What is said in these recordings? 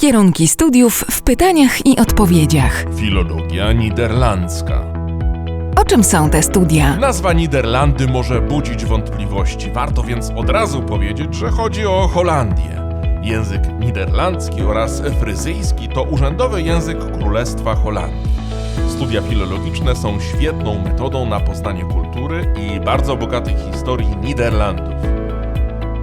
Kierunki studiów w pytaniach i odpowiedziach. Filologia niderlandzka. O czym są te studia? Nazwa Niderlandy może budzić wątpliwości. Warto więc od razu powiedzieć, że chodzi o Holandię. Język niderlandzki oraz fryzyjski to urzędowy język Królestwa Holandii. Studia filologiczne są świetną metodą na poznanie kultury i bardzo bogatej historii Niderlandów.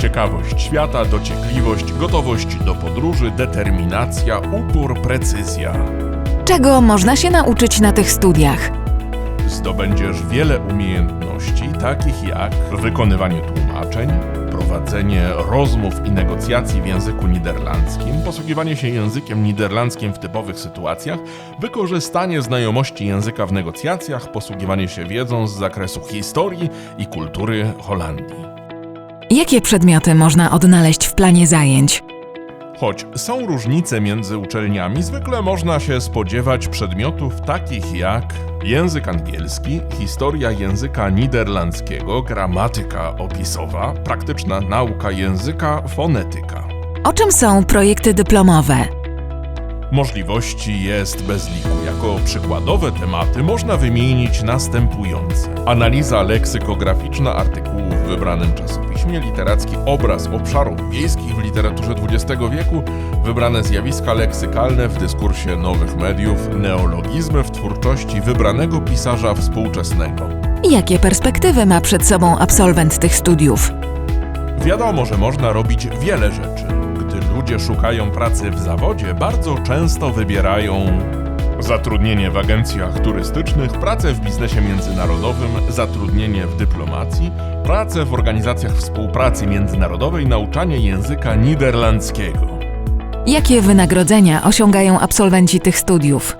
ciekawość świata, dociekliwość, gotowość do podróży, determinacja, upór, precyzja. Czego można się nauczyć na tych studiach? Zdobędziesz wiele umiejętności, takich jak wykonywanie tłumaczeń, prowadzenie rozmów i negocjacji w języku niderlandzkim, posługiwanie się językiem niderlandzkim w typowych sytuacjach, wykorzystanie znajomości języka w negocjacjach, posługiwanie się wiedzą z zakresu historii i kultury Holandii. Jakie przedmioty można odnaleźć w planie zajęć? Choć są różnice między uczelniami, zwykle można się spodziewać przedmiotów takich jak język angielski, historia języka niderlandzkiego, gramatyka opisowa, praktyczna nauka języka, fonetyka. O czym są projekty dyplomowe? Możliwości jest bez liku. Jako przykładowe tematy można wymienić następujące: analiza leksykograficzna artykułów w wybranym czasopiśmie, literacki obraz obszarów wiejskich w literaturze XX wieku, wybrane zjawiska leksykalne w dyskursie nowych mediów, neologizmy w twórczości wybranego pisarza współczesnego. Jakie perspektywy ma przed sobą absolwent tych studiów? Wiadomo, że można robić wiele rzeczy. Ludzie szukają pracy w zawodzie, bardzo często wybierają zatrudnienie w agencjach turystycznych, pracę w biznesie międzynarodowym, zatrudnienie w dyplomacji, pracę w organizacjach współpracy międzynarodowej, nauczanie języka niderlandzkiego. Jakie wynagrodzenia osiągają absolwenci tych studiów?